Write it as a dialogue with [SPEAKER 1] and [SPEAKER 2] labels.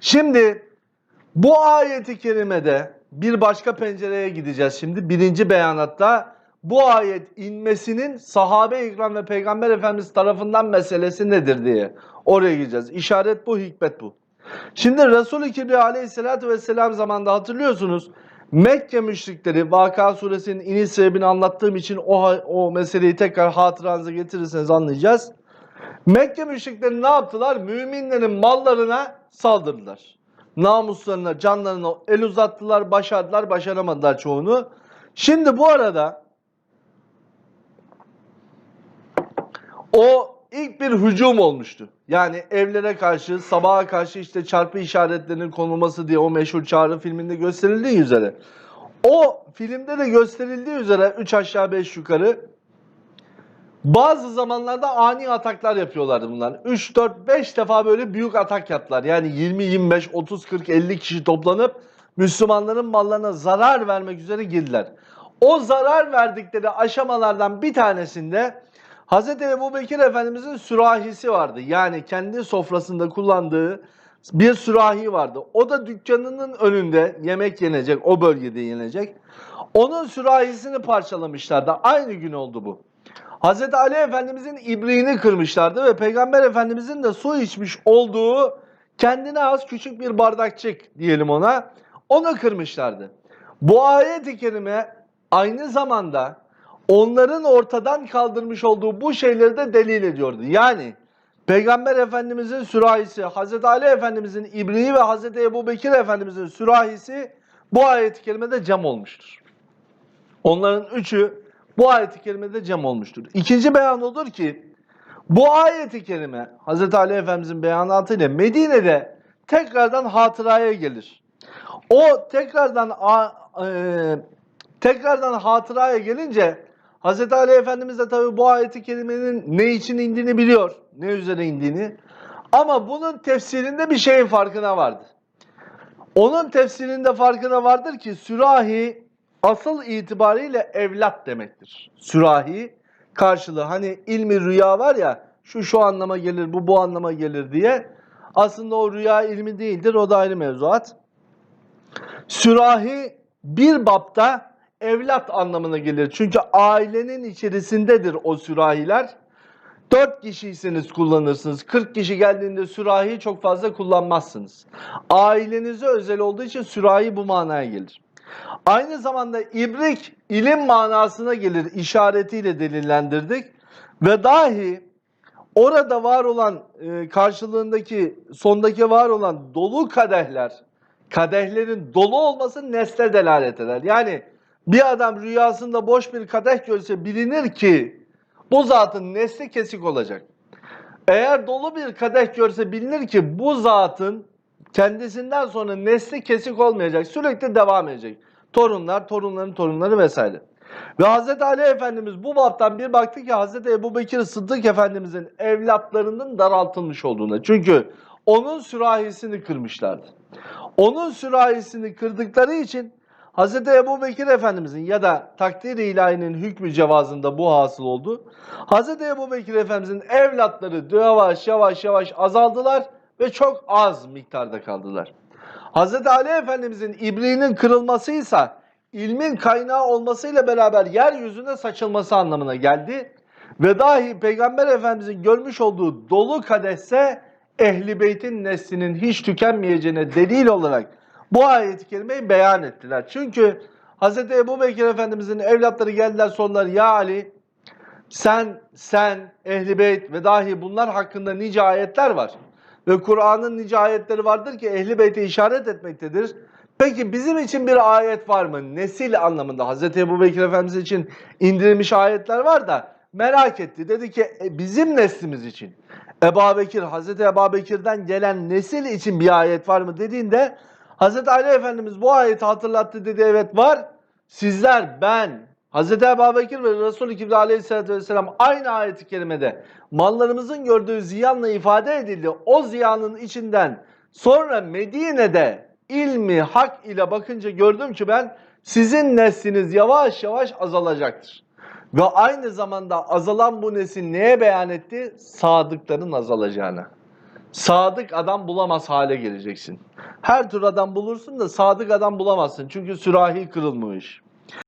[SPEAKER 1] Şimdi bu ayeti kerimede bir başka pencereye gideceğiz şimdi. Birinci beyanatta bu ayet inmesinin sahabe ikram ve peygamber efendimiz tarafından meselesi nedir diye oraya gideceğiz. İşaret bu, hikmet bu. Şimdi Resul-i Kibriya aleyhissalatü vesselam zamanında hatırlıyorsunuz Mekke müşrikleri Vaka suresinin iniş sebebini anlattığım için o, o meseleyi tekrar hatıranıza getirirseniz anlayacağız. Mekke müşrikleri ne yaptılar? Müminlerin mallarına saldırdılar. Namuslarına, canlarına el uzattılar, başardılar, başaramadılar çoğunu. Şimdi bu arada o ilk bir hücum olmuştu. Yani evlere karşı, sabaha karşı işte çarpı işaretlerinin konulması diye o meşhur Çağrı filminde gösterildiği üzere. O filmde de gösterildiği üzere 3 aşağı 5 yukarı bazı zamanlarda ani ataklar yapıyorlardı bunlar. 3, 4, 5 defa böyle büyük atak yaptılar. Yani 20, 25, 30, 40, 50 kişi toplanıp Müslümanların mallarına zarar vermek üzere girdiler. O zarar verdikleri aşamalardan bir tanesinde Hz. Ebu Bekir Efendimizin sürahisi vardı. Yani kendi sofrasında kullandığı bir sürahi vardı. O da dükkanının önünde yemek yenecek, o bölgede yenecek. Onun sürahisini parçalamışlardı. Aynı gün oldu bu. Hz. Ali Efendimizin ibriğini kırmışlardı ve Peygamber Efendimizin de su içmiş olduğu kendine az küçük bir bardakçık diyelim ona. Onu kırmışlardı. Bu ayet-i kerime aynı zamanda onların ortadan kaldırmış olduğu bu şeyleri de delil ediyordu. Yani Peygamber Efendimizin sürahisi, Hz. Ali Efendimizin ibriği ve Hz. Ebu Bekir Efendimizin sürahisi bu ayet-i kerimede cem olmuştur. Onların üçü bu ayet-i kerimede cem olmuştur. İkinci beyan odur ki bu ayet-i kerime Hz. Ali Efendimizin beyanatıyla Medine'de tekrardan hatıraya gelir. O tekrardan e, tekrardan hatıraya gelince Hz. Ali Efendimiz de tabi bu ayeti kerimenin ne için indiğini biliyor. Ne üzere indiğini. Ama bunun tefsirinde bir şeyin farkına vardı. Onun tefsirinde farkına vardır ki sürahi asıl itibariyle evlat demektir. Sürahi karşılığı hani ilmi rüya var ya şu şu anlama gelir bu bu anlama gelir diye. Aslında o rüya ilmi değildir o da ayrı mevzuat. Sürahi bir bapta evlat anlamına gelir. Çünkü ailenin içerisindedir o sürahiler. 4 kişiyseniz kullanırsınız. 40 kişi geldiğinde sürahi çok fazla kullanmazsınız. Ailenize özel olduğu için sürahi bu manaya gelir. Aynı zamanda ibrik ilim manasına gelir işaretiyle delillendirdik. Ve dahi orada var olan e, karşılığındaki sondaki var olan dolu kadehler kadehlerin dolu olması nesle delalet eder. Yani bir adam rüyasında boş bir kadeh görse bilinir ki bu zatın nesli kesik olacak. Eğer dolu bir kadeh görse bilinir ki bu zatın kendisinden sonra nesli kesik olmayacak. Sürekli devam edecek. Torunlar, torunların torunları vesaire. Ve Hz. Ali Efendimiz bu baptan bir baktı ki Hz. Ebu Bekir Sıddık Efendimizin evlatlarının daraltılmış olduğuna. Çünkü onun sürahisini kırmışlardı. Onun sürahisini kırdıkları için Hz. Ebu Bekir Efendimizin ya da takdir-i ilahinin hükmü cevazında bu hasıl oldu. Hz. Ebu Bekir Efendimizin evlatları yavaş yavaş yavaş azaldılar ve çok az miktarda kaldılar. Hz. Ali Efendimizin ibriğinin kırılmasıysa ilmin kaynağı olmasıyla beraber yeryüzüne saçılması anlamına geldi. Ve dahi Peygamber Efendimizin görmüş olduğu dolu kadesse Ehli Beyt'in neslinin hiç tükenmeyeceğine delil olarak bu ayet-i kerimeyi beyan ettiler. Çünkü Hz. Ebu Bekir Efendimizin evlatları geldiler sonları ya Ali sen, sen, Ehli Beyt ve dahi bunlar hakkında nice ayetler var. Ve Kur'an'ın nice ayetleri vardır ki Ehli Beyt'e işaret etmektedir. Peki bizim için bir ayet var mı? Nesil anlamında Hz. Ebu Bekir Efendimiz için indirilmiş ayetler var da merak etti. Dedi ki "E, bizim neslimiz için Ebu Bekir, Hz. Ebu Bekir'den gelen nesil için bir ayet var mı dediğinde Hz. Ali Efendimiz bu ayeti hatırlattı dedi evet var. Sizler ben Hz. Ebu Bekir ve Resul-i Kibriya Aleyhisselatü Vesselam aynı ayeti kerimede mallarımızın gördüğü ziyanla ifade edildi. O ziyanın içinden sonra Medine'de ilmi hak ile bakınca gördüm ki ben sizin nesliniz yavaş yavaş azalacaktır. Ve aynı zamanda azalan bu nesil neye beyan etti? Sadıkların azalacağını. sadık adam bulamaz hale geleceksin. Her tür adam bulursun da sadık adam bulamazsın. Çünkü sürahi kırılmış.